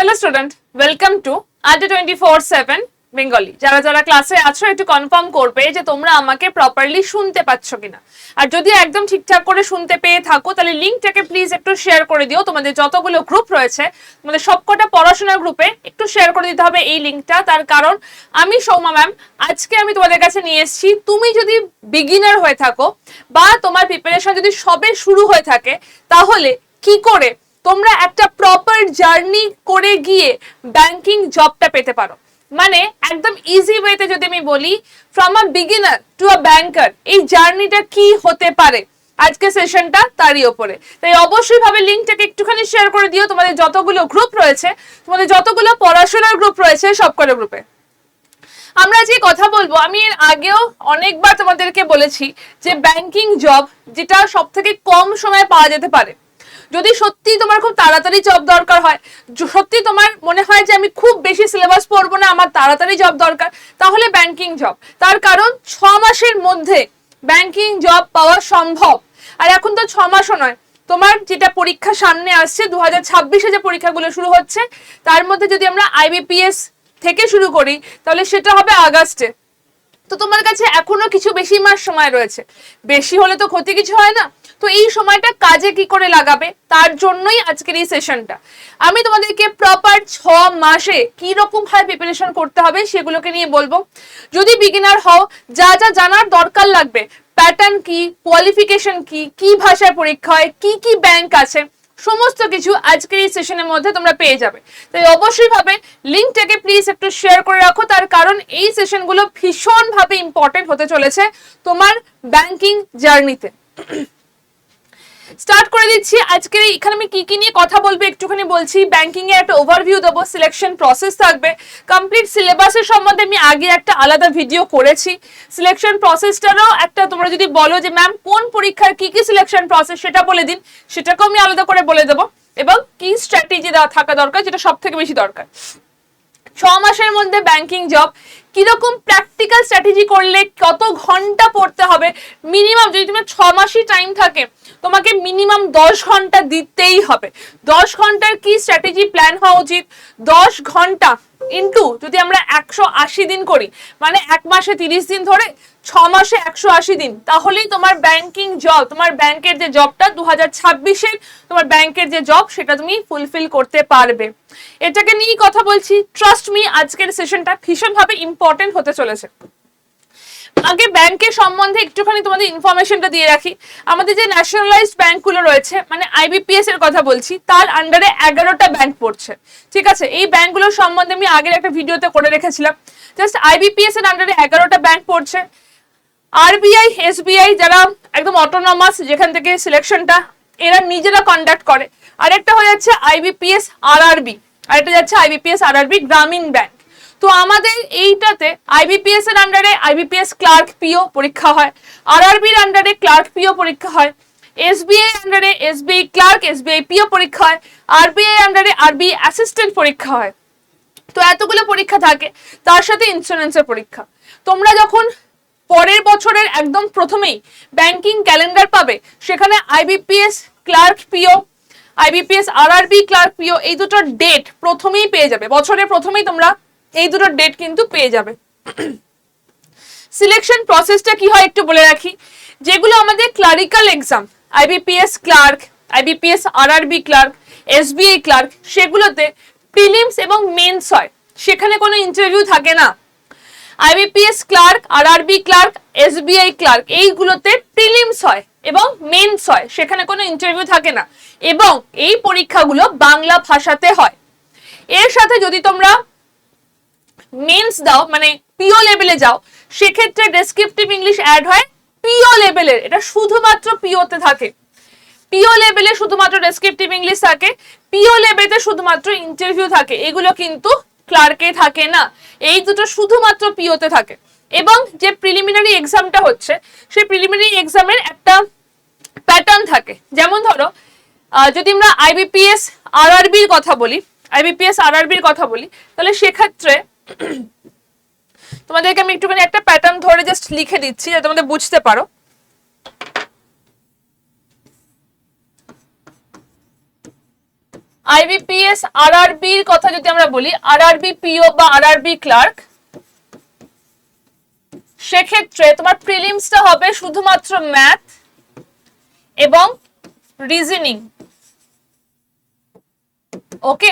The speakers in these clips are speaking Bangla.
Hello student welcome to Adda twenty four seven Bengali যারা যারা ক্লাসে আছো, একটু কনফার্ম করবে যে তোমরা আমাকে প্রপারলি শুনতে পাচ্ছ কিনা। আর যদি একদম ঠিকঠাক করে শুনতে পেয়ে থাকো, তাহলে লিঙ্কটাকে প্লিজ একটু শেয়ার করে দিও। তোমাদের যতগুলো গ্রুপ রয়েছে, তোমাদের সবকটা পড়াশোনার গ্রুপে একটু শেয়ার করে দিতে হবে এই লিঙ্কটা তার কারণ, আমি সৌমা ম্যাম আজকে আমি তোমাদের কাছে নিয়ে এসেছি, তুমি যদি বিগিনার হয়ে থাকো বা তোমার প্রিপারেশন যদি সবে শুরু হয়ে থাকে, তাহলে কি করে তোমরা একটা প্রপার জার্নি করে গিয়ে ব্যাংকিং জবটা পেতে পারো। মানে একদম ইজি ওয়েতে যদি আমি বলি from a beginner to a banker এই জার্নিটা কি হতে পারে? আজকে সেশনটা তারই ওপরে। তাই অবশ্যই ভাবে লিঙ্কটাকে একটুখানি শেয়ার করে দিও। তোমাদের যতগুলো গ্রুপ রয়েছে, তোমাদের যতগুলো পড়াশোনার গ্রুপ রয়েছে সবকটা গ্রুপে আমরা যে কথা বলব, আমি এর আগেও অনেকবার তোমাদেরকে বলেছি যে ব্যাংকিং জব যেটা সব থেকে কম সময়ে পাওয়া যেতে পারে। যদি সত্যি তোমার খুব তাড়াতাড়ি জব দরকার হয় সত্যি তোমার মনে হয় যে আমি খুব বেশি সিলেবাস পড়ব না, আমার তাড়াতাড়ি জব দরকার, তাহলে ব্যাংকিং জব তার কারণ ছ মাসের মধ্যে ব্যাংকিং জব পাওয়া সম্ভব। আর এখন তো ছ মাসও নয়। তোমার যেটা পরীক্ষা সামনে আসছে দু হাজার ছাব্বিশে যে পরীক্ষাগুলো শুরু হচ্ছে, তার মধ্যে যদি আমরা আইবিপিএস থেকে শুরু করি, তাহলে সেটা হবে আগস্টে। তো তোমার কাছে এখনও কিছু বেশি মাস সময় রয়েছে? বেশি হলে তো ক্ষতি কিছু হয় না। তো এই সময়টা কাজে কি করে লাগাবে? তার জন্যই আজকের এই সেশনটা আমি তোমাদেরকে প্রপার ছ মাসে কি রকম ভাবে প্রিপারেশন করতে হবে সেগুলোকে নিয়ে বলব। যদি বিগিনার হও, যা যা জানার দরকার লাগবে প্যাটার্ন কি কোয়ালিফিকেশন কি কি ভাষায় পরীক্ষা হয়, কি কি ব্যাংক আছে সমস্ত কিছু আজকের এই সেশনের মধ্যে তোমরা পেয়ে যাবে। তাই অবশ্যই ভাবে লিঙ্কটাকে প্লিজ একটু শেয়ার করে রাখো। তার কারণ এই সেশনগুলো ভীষণভাবে ইম্পর্টেন্ট হতে চলেছে তোমার ব্যাংকিং জার্নিতে স্টার্ট করে দিচ্ছি। আজকে এখানে আমি কি কি নিয়ে কথা বলব একটুখানি বলছি। ব্যাংকিং এর একটা ওভারভিউ দেবো সিলেকশন প্রসেস থাকবে। কমপ্লিট সিলেবাসের সম্বন্ধে আমি আগে একটা আলাদা ভিডিও করেছি। সিলেকশন প্রসেসটারও একটা তোমরা যদি বলো যে ম্যাম কোন পরীক্ষার কি কি সিলেকশন প্রসেস সেটা বলে দিন। সেটাকেও আমি আলাদা করে বলে দেবো। এবং কি স্ট্র্যাটেজি থাকা দরকার, যেটা সব থেকে বেশি দরকার। ছ মাসের মধ্যে ব্যাংকিং জব কীরকম প্র্যাকটিক্যাল স্ট্র্যাটেজি করলে কত ঘণ্টা পড়তে হবে? মিনিমাম যদি তোমার ছ মাসই টাইম থাকে, তোমাকে মিনিমাম দশ ঘণ্টা দিতেই হবে। দশ ঘণ্টার কি স্ট্র্যাটেজি প্ল্যান হওয়া উচিত? দশ ঘণ্টা ইন্টু যদি আমরা একশো আশি দিন করি মানে এক মাসে তিরিশ দিন ধরে ছ মাসে একশো আশি দিন, তাহলেই তোমার ব্যাংকিং জব তোমার ব্যাংকের যে জবটা দু হাজার তোমার ব্যাংকের যে জব সেটা তুমি ফুলফিল করতে পারবে। এটাকে নিয়েই কথা বলছি। ট্রাস্ট মি আজকের সেশনটা ভীষণভাবে ইম্পর্টেন্ট হতে চলেছে। আগে ব্যাংকের সম্বন্ধে একটুখানি তোমাদের ইনফরমেশনটা দিয়ে রাখি। আমাদের যে ন্যাশনালাইজড ব্যাংকগুলো রয়েছে মানে আইবিপিএস এর কথা বলছি, তার আন্ডারে এগারোটা ব্যাংক পড়ছে। ঠিক আছে? এই ব্যাংকগুলোর সম্বন্ধে আমি আগের একটা ভিডিওতে করে রেখেছিলাম। জাস্ট আইবিপিএস এর আন্ডারে এগারোটা ব্যাংক পড়ছে। আরবিআই এসবিআই যারা একদম অটোনমাস যেখান থেকে সিলেকশনটা এরা নিজেরা কন্ডাক্ট করে। আরেকটা হয়ে যাচ্ছে আইবিপিএস আরআরবি আরেকটা যাচ্ছে আইবিপিএস আরআরবি গ্রামীণ ব্যাংক তো আমাদের এইটাতে আইবিপিএস এর আন্ডারে আইবিপিএস ক্লার্ক পিও পরীক্ষা হয় আরআরবির আন্ডারে ক্লার্ক পিও পরীক্ষা হয় এসবিআই আন্ডারে এসবিআই ক্লার্ক এসবিআই পিও পরীক্ষা হয় আরবিআই আন্ডারে আরবি অ্যাসিস্ট্যান্ট পরীক্ষা হয়। তো এতগুলো পরীক্ষা থাকে, তার সাথে ইন্স্যুরেন্সের পরীক্ষা। তোমরা যখন পরের বছরের একদম প্রথমেই ব্যাংকিং ক্যালেন্ডার পাবে, সেখানে IBPS clerk PO IBPS RRB clerk PO এই দুটোর ডেট প্রথমেই পেয়ে যাবে। বছরের প্রথমেই তোমরা এই দুটোর ডেট কিন্তু পেয়ে যাবে। সিলেকশন প্রসেসটা কি হয় একটু বলে রাখি। যেগুলো আমাদের clerical exam IBPS clerk IBPS RRB clerk SBI clerk সেগুলোতে প্রিলিমস এবং মেন্স হয়। সেখানে কোনো ইন্টারভিউ থাকে না। IBPS clerk RRB clerk SBI clerk এইগুলোতে প্রিলিমস হয় এবং মেন্স হয়। সেখানে কোনো ইন্টারভিউ থাকে না। এবং এই পরীক্ষাগুলো বাংলা ভাষাতে হয়। এর সাথে যদি তোমরা মেন্স দাও মানে পিও লেভেলে যাও, সেক্ষেত্রে ডেসক্রিপটিভ ইংলিশ অ্যাড হয় পিও লেভেলের এটা শুধুমাত্র পিওতে থাকে। পিও লেভেলে শুধুমাত্র ডেসক্রিপটিভ ইংলিশ থাকে পিও লেভেলে শুধুমাত্র ইন্টারভিউ থাকে, এগুলো কিন্তু ক্লার্কে থাকে না, এই দুটো শুধুমাত্র পিওতে থাকে। এবং যে প্রিলিমিনারি এক্সামটা হচ্ছে, সেই প্রিলিমিনারি এক্সামের একটা প্যাটার্ন থাকে, যেমন ধরো যদি আমরা আইবিপিএস আরআরবির কথা বলি আইবিপিএস আরআরবির কথা বলি, তাহলে সেক্ষেত্রে তোমাদেরকে আমি একটুখানি একটা প্যাটার্ন ধরে জাস্ট লিখে দিচ্ছি, যাতে তোমাদের বুঝতে পারো। আইবিপিএস আরআরবি এর কথা যদি আমরা বলি আরআরবি পিও বা আরআরবি ক্লার্ক সেক্ষেত্রে তোমার প্রিলিমসটা হবে শুধুমাত্র ম্যাথ এবং রিজনিং ওকে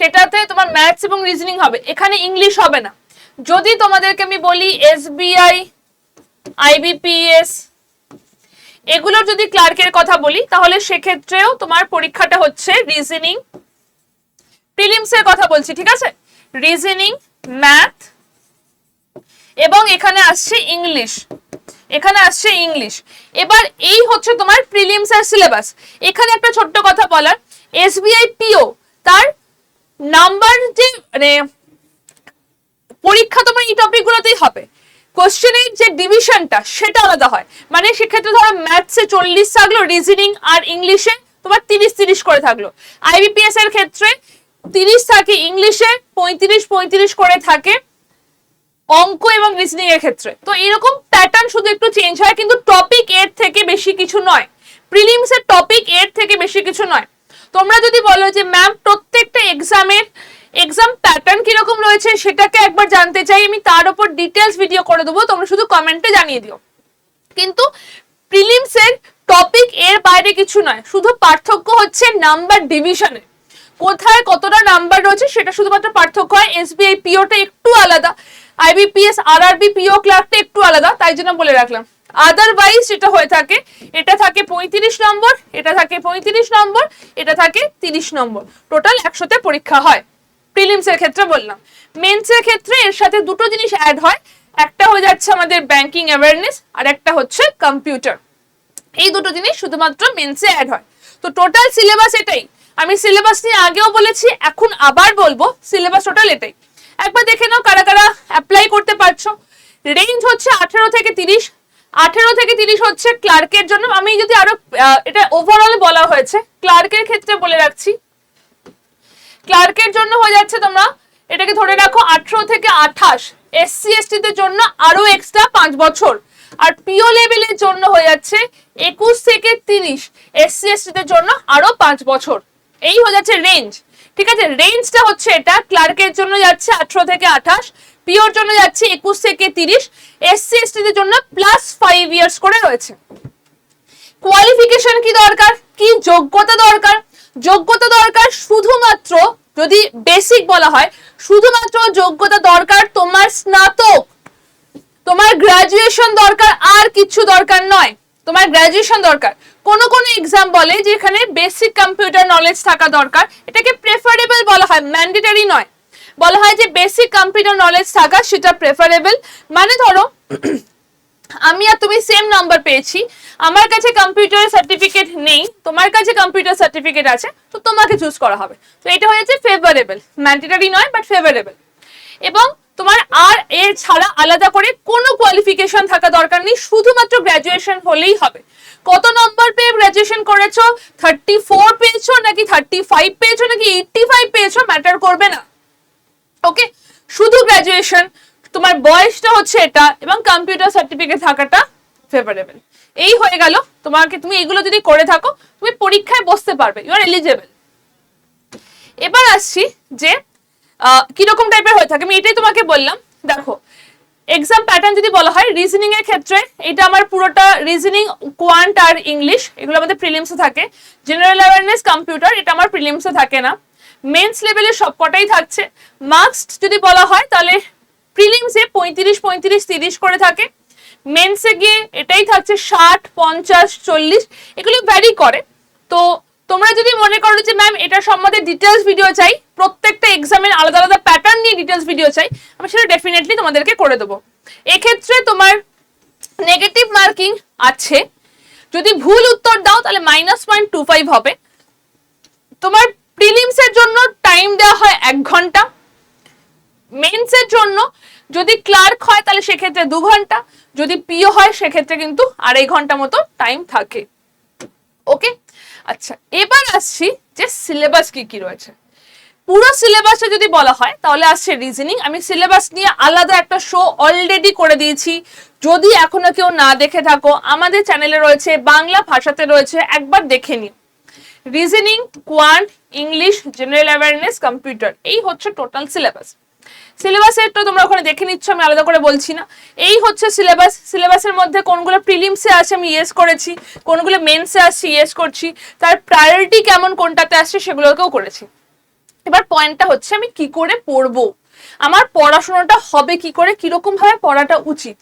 সেটাতে তোমার ম্যাথস এবং রিজনিং হবে। এখানে ইংলিশ হবে না। যদি তোমাদেরকে আমি বলি এসবিআই, আইবিপিএস, এগুলোর যদি ক্লার্কের কথা বলি, তাহলে সেক্ষেত্রেও তোমার পরীক্ষাটা হচ্ছে রিজনিং। প্রিলিমস এর কথা বলছি, ঠিক আছে? রিজনিং, ম্যাথ, এবং এখানে আসছে ইংলিশ। এখানে আসছে ইংলিশ। এবার এই হচ্ছে তোমার প্রিলিমস এর সিলেবাস। এখানে একটা ছোট্ট কথা বলার। এসবিআই পিও তার নাম্বার যে মানে পরীক্ষা তোমার এই টপিকগুলোতেই হবে। কোশ্চেনের যে ডিভিশনটা সেটা আলাদা হয়। মানে সেক্ষেত্রে ধরো ম্যাথসে চল্লিশ থাকল রিজনিং আর ইংলিশে তোমার তিরিশ তিরিশ করে থাকল। আইবিপিএস এর ক্ষেত্রে তিরিশ থাকে ইংলিশে পঁয়ত্রিশ পঁয়ত্রিশ করে থাকে অঙ্ক এবং রিজনিং এর ক্ষেত্রে। তো এরকম প্যাটার্ন শুধু একটু চেঞ্জ হয়, কিন্তু টপিক এর থেকে বেশি কিছু নয়। প্রিলিমস এর টপিক এর থেকে বেশি কিছু নয়। তোমরা যদি বলো যে ম্যাম প্রত্যেকটা এক্সামের এক্সাম প্যাটার্ন কীরকম রয়েছে সেটাকে একবার জানতে চাই, আমি তার উপর ডিটেলস ভিডিও করে দেবো, তোমরা শুধু কমেন্টে জানিয়ে দিও। কিন্তু প্রিলিমসের টপিক এর বাইরে কিছু নয়, শুধু পার্থক্য হচ্ছে নাম্বার ডিভিশনে কোথায় কতটা নাম্বার রয়েছে সেটা শুধুমাত্র পার্থক্য হয় এসবিআই পিওটা একটু আলাদা আইবিপিএস আরআরবি পিও ক্লার্কটা একটু আলাদা, তাই জন্য বলে রাখলাম। আদারওয়াইজ যেটা হয়ে থাকে, এটা থাকে পঁয়ত্রিশ নম্বর, এটা থাকে পঁয়ত্রিশ নম্বর, এটা থাকে তিরিশ নম্বর। টোটাল একশোতে পরীক্ষা হয়। প্রিলিমস এর ক্ষেত্রে বললাম। মেন্স এর ক্ষেত্রে এর সাথে দুটো জিনিস অ্যাড হয়। একটা হয়ে যাচ্ছে আমাদের ব্যাংকিং অ্যাওয়ারনেস আর একটা হচ্ছে কম্পিউটার এই দুটো জিনিস শুধুমাত্র মেন্সে অ্যাড হয়। তো টোটাল সিলেবাস এটাই। আমি সিলেবাস নিয়ে আগেও বলেছি, এখন আবার বলব সিলেবাস টোটাল এটাই। একবার দেখে নাও কারা কারা অ্যাপ্লাই করতে পারছ। রেঞ্জ হচ্ছে আঠেরো থেকে তিরিশ আঠেরো থেকে তিরিশ হচ্ছে ক্লার্কের জন্য। আমি যদি আরও এটা ওভারঅল বলা হয়েছে, ক্লার্কের ক্ষেত্রে বলে রাখছি, ক্লার্কের জন্য হয়ে যাচ্ছে তোমরা, এটাকে ধরে রাখো, আঠেরো থেকে আঠাশ এসসি এসটি দের জন্য আরও এক্সট্রা পাঁচ বছর। আর পিও লেভেলের জন্য হয়ে যাচ্ছে একুশ থেকে তিরিশ এসসি এসটি দের জন্য আরও পাঁচ বছর। এই হয়ে যাচ্ছে রেঞ্জ ঠিক আছে রেঞ্জটা হচ্ছে এটা ক্লার্কের জন্য যাচ্ছে আঠারো থেকে আঠাশ পিওর জন্য যাচ্ছে একুশ থেকে তিরিশ এসসি এসটি দের জন্য প্লাস ফাইভ ইয়ার্স করে রয়েছে। কোয়ালিফিকেশন কি দরকার? কি যোগ্যতা দরকার? যোগ্যতা দরকার শুধুমাত্র, যদি বেসিক বলা হয়, শুধুমাত্র যোগ্যতা দরকার তোমার স্নাতক। তোমার গ্রাজুয়েশন দরকার, আর কিছু দরকার নয়। তোমার গ্রাজুয়েশন দরকার। কোন কোন এক্সাম বলে যে এখানে বেসিক কম্পিউটার নলেজ থাকা দরকার। এটাকে প্রেফারেবল বলা হয় ম্যান্ডেটারি নয়। বলা হয় যে বেসিক কম্পিউটার নলেজ থাকা সেটা প্রেফারেবল মানে ধরো, আমি আর তুমি সেম নাম্বার পেয়েছি। আমার কাছে কম্পিউটার সার্টিফিকেট নেই, তোমার কাছে কম্পিউটার সার্টিফিকেট আছে, তো তোমাকে চুজ করা হবে। তো এটা হয়েছে ফেভারেবল ম্যান্ডেটারি নয় বাট ফেভারেবল এবং তোমার আর এর ছাড়া আলাদা করে কোনো কোয়ালিফিকেশন থাকা দরকার নেই, শুধুমাত্র গ্র্যাজুয়েশন হলেই হবে। কত নম্বর পেয়ে গ্র্যাজুয়েশন করেছ? থার্টি ফোর পেয়েছ নাকি থার্টি ফাইভ পেয়েছ নাকি এইটটি ফাইভ পেয়েছ? ম্যাটার করবে না। ওকে শুধু গ্র্যাজুয়েশন তোমার বয়সটা হচ্ছে এটা এবং কম্পিউটার সার্টিফিকেট থাকাটা ফেভারেবল এই হয়ে গেল। তোমাকে তুমি এগুলো যদি করে থাকো, তুমি পরীক্ষায় বসতে পারবে। ইউ আর এলিজেবল এবার আসছি যে কীরকম টাইপের হয়ে থাকে? আমি এটাই তোমাকে বললাম। দেখো এক্সাম প্যাটার্ন যদি বলা হয় রিজনিং এর ক্ষেত্রে এটা আমার পুরোটা রিজনিং কোয়ান্ট আর ইংলিশ এগুলো আমাদের প্রিলিমসে থাকে। জেনারেল অ্যাওয়ারনেস কম্পিউটার এটা আমার প্রিলিমসে থাকে না। মেন্স লেভেলের সবকটাই থাকছে। মার্কস যদি বলা হয়, তাহলে প্রিলিমসে পঁয়ত্রিশ পঁয়ত্রিশ, তিরিশ করে থাকে। মেন্সে গিয়ে এটাই থাকছে ষাট, পঞ্চাশ, চল্লিশ, এগুলো ভ্যারি করে। তো তোমরা যদি মনে করো যে, ম্যাম এটা সম্বন্ধে ডিটেলস ভিডিও চাই, প্রত্যেকটা এক্সামের আলাদা আলাদা প্যাটার্ন নিয়ে ডিটেলস ভিডিও চাই, আমি সেটা ডেফিনেটলি তোমাদেরকে করে দেবো। এক্ষেত্রে তোমার নেগেটিভ মার্কিং আছে। যদি ভুল উত্তর দাও, তাহলে মাইনাস পয়েন্ট টু ফাইভ হবে। তোমার প্রিলিমসের জন্য টাইম দেওয়া হয় এক ঘণ্টা। মেন্সের জন্য যদি ক্লার্ক হয়, তাহলে সেক্ষেত্রে দু ঘণ্টা। যদি পিও হয়, সেক্ষেত্রে কিন্তু আড়াই ঘণ্টা মতো টাইম থাকে। ওকে আচ্ছা এবার আসছি যে সিলেবাস কি কি রয়েছে। পুরো সিলেবাসে যদি বলা হয়, তাহলে আসছে রিজনিং আমি সিলেবাস নিয়ে আলাদা একটা শো অলরেডি করে দিয়েছি। যদি এখনও কেউ না দেখে থাকো, আমাদের চ্যানেলে রয়েছে, বাংলা ভাষাতে রয়েছে, একবার দেখে নিও। Reasoning quant English general awareness computer এই হচ্ছে টোটাল সিলেবাস সিলেবাসের তো তোমরা ওখানে দেখে নিচ্ছ, আমি আলাদা করে বলছি না। এই হচ্ছে সিলেবাস সিলেবাসের মধ্যে কোনগুলো প্রিলিমসে আছে আমি ইয়েস করেছি, কোনগুলো মেন্সে আসছে ইয়েস করছি, তার প্রায়োরিটি কেমন কোনটাতে আসছে সেগুলোকেও করেছি। এবার পয়েন্টটা হচ্ছে আমি কি করে পড়ব? আমার পড়াশোনাটা হবে কি করে? কীরকম ভাবে পড়াটা উচিত?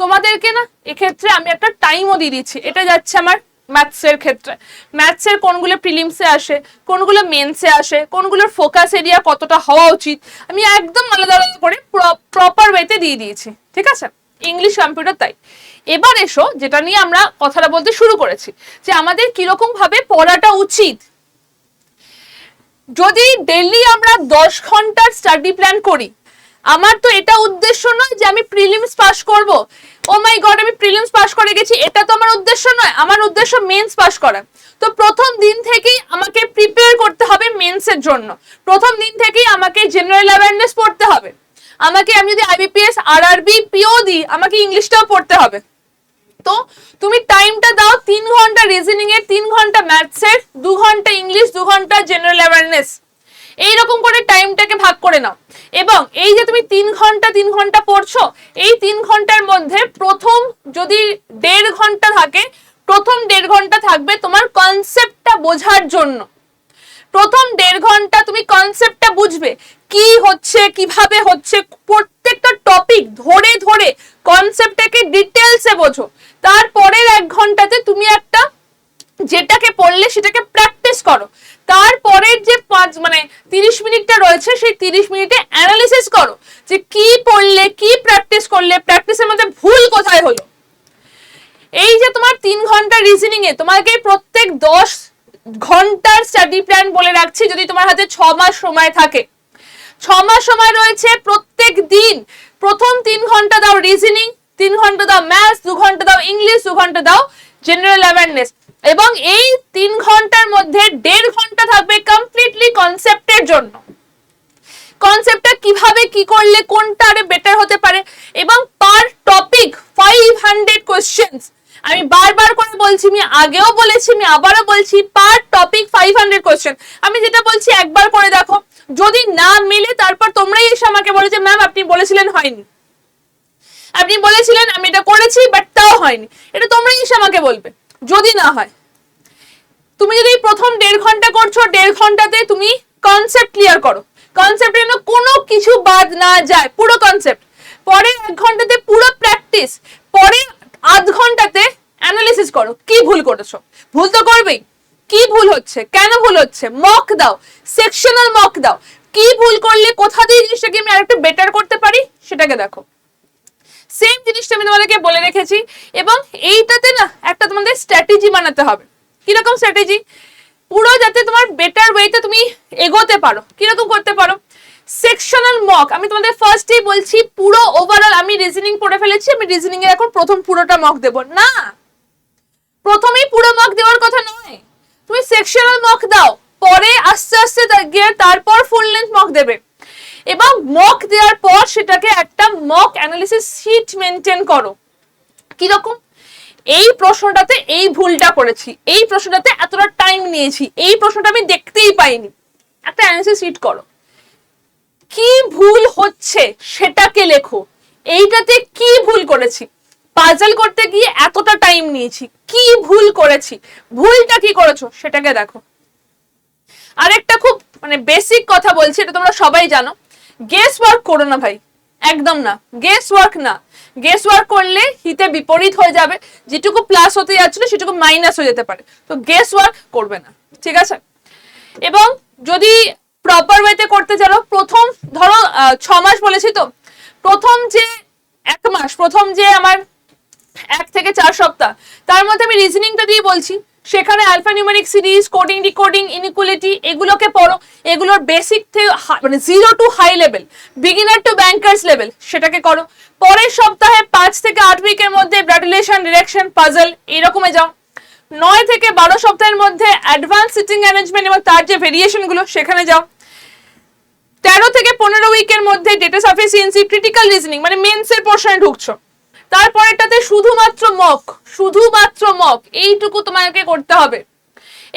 তোমাদেরকে না, এক্ষেত্রে আমি একটা টাইমও দিয়ে দিচ্ছি। এটা যাচ্ছে আমার ম্যাথসের ক্ষেত্রে। ম্যাথসের কোনগুলো প্রিলিমসে আসে, কোনগুলো মেন্সে আসে, কোনগুলোর ফোকাস এরিয়া কতটা হওয়া উচিত, আমি একদম আলাদা আলাদা করে প্রপার ওয়েতে দিয়ে দিয়েছি, ঠিক আছে? ইংলিশ কম্পিউটার তাই। এবার এসো, যেটা নিয়ে আমরা কথাটা বলতে শুরু করেছি, যে আমাদের কীরকম ভাবে পড়াটা উচিত। যদি ডেইলি আমরা দশ ঘণ্টার স্টাডি প্ল্যান করি আমার তো এটা উদ্দেশ্য নয় যে আমি প্রিলিমস পাস করব। ও মাই গড আমি প্রিলিমস পাস করে গেছি, এটা তো আমার উদ্দেশ্য নয়, আমার উদ্দেশ্য মেন্স পাস করা। তো প্রথম দিন থেকেই আমাকে প্রিপেয়ার করতে হবে মেন্সের জন্য। প্রথম দিন থেকেই আমাকে জেনারেল অ্যাওয়ারনেস পড়তে হবে। আমাকে আমি যদি আইবিপিএস আরআরবি পিও দিই আমাকে ইংলিশটাও পড়তে হবে। তো তুমি টাইমটা দাও তিন ঘণ্টা রিজনিং এর তিন ঘণ্টা ম্যাথস এর দু ঘণ্টা ইংলিশ দু ঘণ্টা জেনারেল অ্যাওয়ারনেস এইরকম করে টাইমটাকে ভাগ করে নাও। এবং এই যে তুমি তিন ঘণ্টা তিন ঘণ্টা পড়ছো, এই তিন ঘণ্টার মধ্যে প্রথম যদি দেড় ঘণ্টা থাকে, প্রথম দেড় ঘণ্টা থাকবে তোমার কনসেপ্টটা বোঝার জন্য। প্রথম দেড় ঘণ্টা তুমি কনসেপ্টটা বুঝবে, কি হচ্ছে, কীভাবে হচ্ছে, প্রত্যেকটা টপিক ধরে ধরে কনসেপ্টটাকে ডিটেলসে বোঝো। তারপরের এক ঘন্টাতে তুমি একটা যেটাকে পড়লে সেটাকে প্র্যাকটিস করো তারপরের যে পাঁচ মানে তিরিশ মিনিটটা রয়েছে, সেই তিরিশ মিনিটে অ্যানালিসিস করো যে কি পড়লে, কি প্র্যাকটিস করলে প্র্যাকটিসের মধ্যে ভুল কোথায় হলো? এই যে তোমার তিন ঘণ্টা রিজনিং এ, তোমাকে প্রত্যেক দশ ঘণ্টার স্টাডি প্ল্যান বলে রাখছি, যদি তোমার হাতে ছ মাস সময় থাকে। ছ মাস সময় রয়েছে প্রত্যেক দিন। প্রথম তিন ঘণ্টা দাও রিজনিং তিন ঘণ্টা দাও ম্যাথস দু ঘণ্টা দাও ইংলিশ দু ঘণ্টা দাও জেনারেল অ্যাওয়ারনেস এবং এই তিন ঘণ্টার মধ্যে দেড় ঘণ্টা থাকবে কমপ্লিটলি কনসেপ্টের জন্য। কনসেপ্টটা কীভাবে কি করলে কোনটা আরে বেটার হতে পারে? এবং per topic five hundred questions আমি বারবার করে বলছি, আমি আগেও বলেছি, আমি আবারও বলছি per topic five hundred question আমি যেটা বলছি, একবার করে দেখো। যদি না মিলে, তারপর তোমরাই এসে আমাকে বলে যে ম্যাম আপনি বলেছিলেন হয়নি। আপনি বলেছিলেন, আমি এটা করেছি বাট তাও হয়নি। এটা তোমরাই এসে আমাকে বলবে। যদি না হয়। তুমি যদি প্রথম দেড় ঘণ্টা করছ, দেড় ঘন্টাতে তুমি কনসেপ্ট ক্লিয়ার করো। কনসেপ্ট যেন কোনো কিছু বাদ না যায়, পুরো কনসেপ্ট পরে এক ঘন্টাতে পুরো প্র্যাকটিস পরে আধ ঘন্টাতে অ্যানালিসিস করো, কি ভুল করেছ। ভুল তো করবেই। কি ভুল হচ্ছে? কেন ভুল হচ্ছে? মক দাও সেকশনাল মক দাও। কি ভুল করলে কোথা দিয়ে জিনিসটাকে আমি আরেকটু বেটার করতে পারি? সেটাকে দেখো। সেম জিনিসটা আমি তোমাদেরকে বলে রেখেছি। এবং এইটাতে না একটা তোমাদের স্ট্র্যাটেজি বানাতে হবে। কীরকম স্ট্র্যাটেজি পুরো যাতে তোমার বেটার ওয়েতে তুমি এগোতে পারো। কীরকম করতে পারো? সেকশনাল মক আমি তোমাদের ফার্স্টেই বলছি, পুরো ওভারঅল আমি রিজনিং পড়ে ফেলেছি, আমি রিজনিং এর এখন প্রথম পুরোটা মক দেব। না! প্রথমেই পুরো মক দেওয়ার কথা নয়। তুমি সেকশনাল মক দাও। পরে আস্তে আস্তে গিয়ে তারপর ফুল লেন্থ মক দেবে। এবং মক দেওয়ার পর সেটাকে মক অ্যানালিসিস শিট মেনটেন করো। কীরকম? এই প্রশ্নটাতে এই ভুলটা করেছি, এই প্রশ্নটাতে এতটা টাইম নিয়েছি, এই প্রশ্নটা আমি দেখতেই পাইনি। একটা অ্যানালিসিস শিট করো। কি ভুল হচ্ছে সেটাকে লেখো। এইটাতে কি ভুল করেছি? পাজল করতে গিয়ে এতটা টাইম নিয়েছি, কি ভুল করেছি? ভুলটা কি করেছ? সেটাকে দেখো। আরেকটা খুব মানে বেসিক কথা বলছি, এটা তোমরা সবাই জানো। গেস ওয়ার্ক করো না ভাই। একদম না। গেস ওয়ার্ক না। গেস ওয়ার্ক করলে হিতে বিপরীত হয়ে যাবে। যেটুকু প্লাস হতে যাচ্ছিল, সেটুকু মাইনাস হয়ে যেতে পারে। তো গেস ওয়ার্ক করবে না। ঠিক আছে? এবং যদি প্রপার ওয়েতে করতে চাও, প্রথম ধরো ছ মাস বলেছি তো। প্রথম যে এক মাস, প্রথম যে আমার এক থেকে চার সপ্তাহ, তার মধ্যে আমি রিজনিংটা দিয়ে বলছি। সেখানে alpha numeric series coding decoding inequality এগুলোকে পড়ো। এগুলোর বেসিক থেকে মানে zero to high level beginner to bankers level সেটাকে করো। পরের সপ্তাহে পাঁচ থেকে আট উইকের মধ্যে ব্রাডুলেশন ডিরেকশন পাজল এইরকমে যাও। নয় থেকে বারো সপ্তাহের মধ্যে অ্যাডভান্স সিটিং অ্যারেঞ্জমেন্ট এবং তার যে ভেরিয়েশনগুলো সেখানে যাও। তেরো থেকে পনেরো উইকের মধ্যে ডেটা সাফিসিয়েন্সি ক্রিটিক্যাল রিজনিং মানে মেন্সের পোর্শনে ঢুকছো। তারপরেরটাতে শুধুমাত্র মক শুধুমাত্র মক এইটুকু তোমাকে করতে হবে।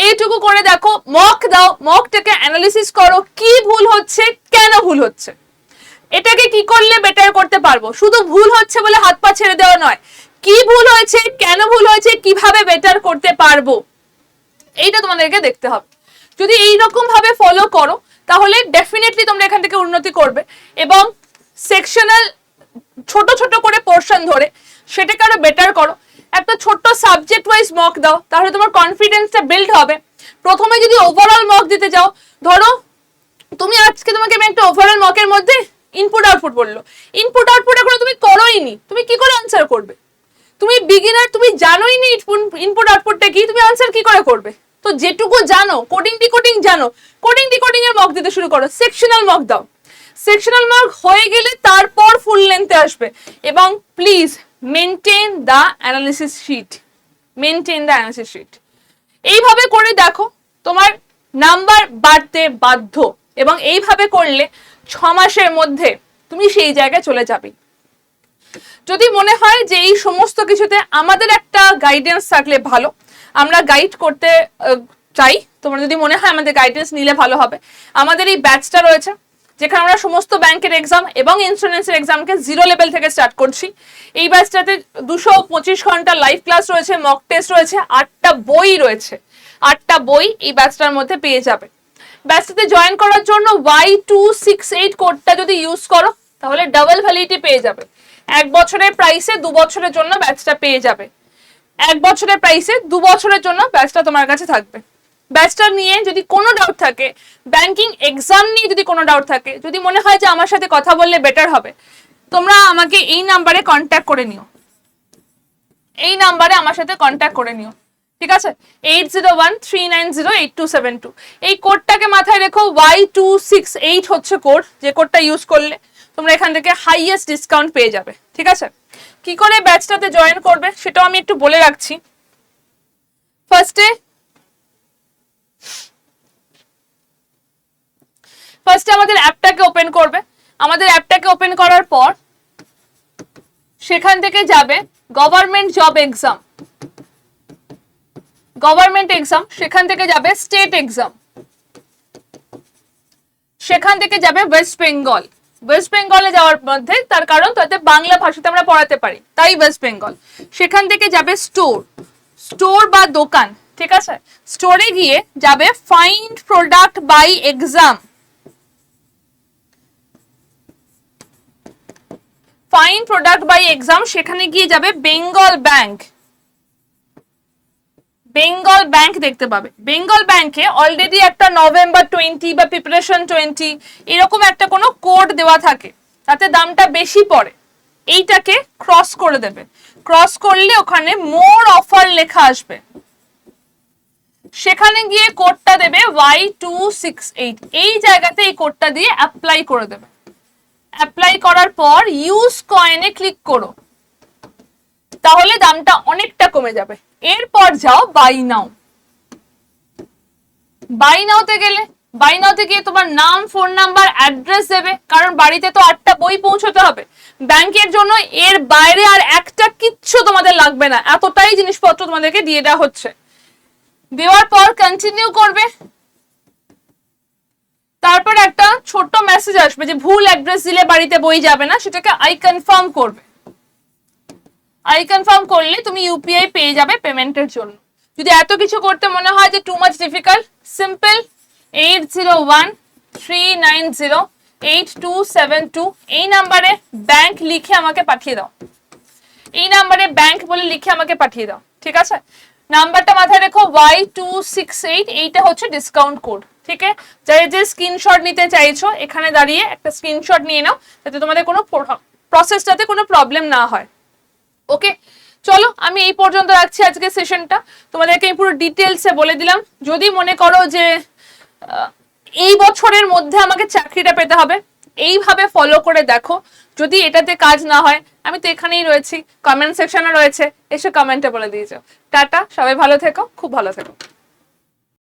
এইটুকু করে দেখো মক দাও মকটাকে অ্যানালিসিস করো, কি ভুল হচ্ছে, কেন ভুল হচ্ছে। এটাকে কি করলে বেটার করতে পারব? শুধু ভুল হচ্ছে বলে হাত পা ছেড়ে দেওয়া নয়, কি ভুল হয়েছে, কেন ভুল হয়েছে, কীভাবে বেটার করতে পারব, এইটা তোমাদেরকে দেখতে হবে। যদি এই রকম ভাবে ফলো করো, তাহলে ডেফিনেটলি তোমরা এখান থেকে উন্নতি করবে এবং সেকশনাল ছোট ছোট করে পোর্শন ধরে, সেটাকে আরও বেটার করো। একটা ছোট্ট সাবজেক্ট ওয়াইজ মক দাও, তাহলে তোমার কনফিডেন্সটা বিল্ড হবে। প্রথমে যদি ওভারঅল মক দিতে যাও, ধরো তুমি আজকে তোমাকে আমি একটা ওভারঅল মকের মধ্যে ইনপুট আউটপুট বলল। ইনপুট আউটপুট এখনও তুমি করোই নি, তুমি কি করে আনসার করবে? তুমি বিগিনার তুমি জানোই নি ইনপুট আউটপুটটা কি, তুমি আনসার কি করে করবে? তো যেটুকু জানো কোডিং ডিকোডিং জানো কোডিং ডিকোডিং এর মক দিতে শুরু করো সেকশনাল মক দাও। সেকশনাল মার্ক হয়ে গেলে তারপর ফুল লেন্থে আসবে। এবং please maintain the analysis sheet maintain the analysis sheet এইভাবে করে দেখো, তোমার নাম্বার বাড়তে বাধ্য। এবং এইভাবে করলে ছ মাসের মধ্যে তুমি সেই জায়গায় চলে যাবে। যদি মনে হয় যে এই সমস্ত কিছুতে আমাদের একটা গাইডেন্স থাকলে ভালো, আমরা গাইড করতে চাই। তোমার যদি মনে হয় আমাদের গাইডেন্স নিলে ভালো হবে। আমাদের এই ব্যাচটা রয়েছে। যেখানে আমরা সমস্ত ব্যাংকের এক্সাম এবং ইন্স্যুরেন্সের এক্সামকে জিরো লেভেল থেকে স্টার্ট করছি। এই ব্যাচটাতে দুশো পঁচিশ ঘণ্টা লাইভ ক্লাস রয়েছে মক টেস্ট রয়েছে, আটটা বই রয়েছে। আটটা বই এই ব্যাচটার মধ্যে পেয়ে যাবে। ব্যাচটাতে জয়েন করার জন্য ওয়াই টু সিক্স এইট কোডটা যদি ইউজ করো, তাহলে ডাবল ভ্যালিডিটি পেয়ে যাবে। এক বছরের প্রাইসে দু বছরের জন্য ব্যাচটা পেয়ে যাবে। এক বছরের প্রাইসে দু বছরের জন্য ব্যাচটা তোমার কাছে থাকবে। ব্যাচটা নিয়ে যদি কোনো ডাউট থাকে ব্যাংকিং এক্সাম নিয়ে যদি কোনো ডাউট থাকে, যদি মনে হয় যে আমার সাথে কথা বললে বেটার হবে, তোমরা আমাকে এই নাম্বারে কন্ট্যাক্ট করে নিও। এই নাম্বারে আমার সাথে কন্ট্যাক্ট করে নিও। ঠিক আছে? Eight zero one three nine zero eight two seven two এই কোডটাকে মাথায় রেখো ওয়াই টু সিক্স এইট হচ্ছে কোড যে কোডটা ইউজ করলে তোমরা এখান থেকে হাইয়েস্ট ডিসকাউন্ট পেয়ে যাবে। ঠিক আছে? কি করে ব্যাচটাতে জয়েন করবে, সেটাও আমি একটু বলে রাখছি। ফার্স্টে ফার্স্টে আমাদের অ্যাপটাকে ওপেন করবে। আমাদের অ্যাপটাকে ওপেন করার পর সেখান থেকে যাবে government job exam government exam সেখান থেকে যাবে স্টেট এক্সাম সেখান থেকে যাবে ওয়েস্ট বেঙ্গল ওয়েস্ট বেঙ্গলে যাওয়ার মধ্যে তার কারণ তাতে বাংলা ভাষাতে আমরা পড়াতে পারি, তাই ওয়েস্ট বেঙ্গল সেখান থেকে যাবে স্টোর স্টোর বা দোকান, ঠিক আছে? স্টোরে গিয়ে যাবে find product by exam fine product by exam সেখানে গিয়ে যাবে বেঙ্গল ব্যাংক বেঙ্গল ব্যাংক দেখতে পাবে। বেঙ্গল ব্যাংকে অলরেডি একটা নভেম্বর টোয়েন্টি বা প্রিপারেশন টোয়েন্টি এরকম একটা কোনো কোড দেওয়া থাকে। তাতে দামটা বেশি পড়ে। এইটাকে ক্রস করে দেবে। ক্রস করলে ওখানে মোর অফার লেখা আসবে। সেখানে গিয়ে কোডটা দেবে ওয়াই টু সিক্স এইট এই জায়গাতে এই কোডটা দিয়ে অ্যাপ্লাই করে দেবে। অ্যাপ্লাই করার পর ইউজ কয়েনে ক্লিক করো। তাহলে দামটা অনেকটা কমে যাবে। এরপর যাও বাই নাও বাই নাওতে গেলে বাই নাওতে গিয়ে তোমার নাম ফোন নাম্বার অ্যাড্রেস দেবে। কারণ বাড়িতে তো আটটা বই পৌঁছতে হবে। ব্যাংকের জন্য এর বাইরে আর একটা কিচ্ছু তোমাদের লাগবে না। এতটাই জিনিসপত্র তোমাদেরকে দিয়ে দেওয়া হচ্ছে। দেওয়ার পর কন্টিনিউ করবে। তারপর একটা ছোট্ট মেসেজ আসবে যে ভুল অ্যাড্রেস দিলে বাড়িতে বই যাবে না, সেটাকে আই কনফার্ম করবে। আই কনফার্ম করলে তুমি ইউপিআই পেয়ে যাবে পেমেন্টের জন্য। যদি এত কিছু করতে মনে হয় যে too much difficult simple eight zero one three nine zero eight two seven two এই নাম্বারে ব্যাংক লিখে আমাকে পাঠিয়ে দাও। এই নাম্বারে ব্যাংক বলে লিখে আমাকে পাঠিয়ে দাও, ঠিক আছে? নাম্বারটা মাথায় রেখো ওয়াই টু সিক্স এইট এইটা হচ্ছে ডিসকাউন্ট কোড ঠিক আছে যাই যে স্ক্রিনশট নিতে চাইছো, এখানে দাঁড়িয়ে একটা স্ক্রিনশট নিয়ে নাও, যাতে তোমাদের কোনো প্রসেসটাতে কোনো প্রবলেম না হয়। ওকে চলো, আমি এই পর্যন্ত রাখছি আজকে সেশনটা তোমাদেরকে আমি পুরো ডিটেলসে বলে দিলাম। যদি মনে করো যে এই বছরের মধ্যে আমাকে চাকরিটা পেতে হবে, এইভাবে ফলো করে দেখো। যদি এটাতে কাজ না হয়, আমি তো এখানেই রয়েছি কমেন্ট সেকশনে রয়েছে, এসে কমেন্টে বলে দিয়েছ টাটা, সবাই ভালো থেকো, খুব ভালো থেকো।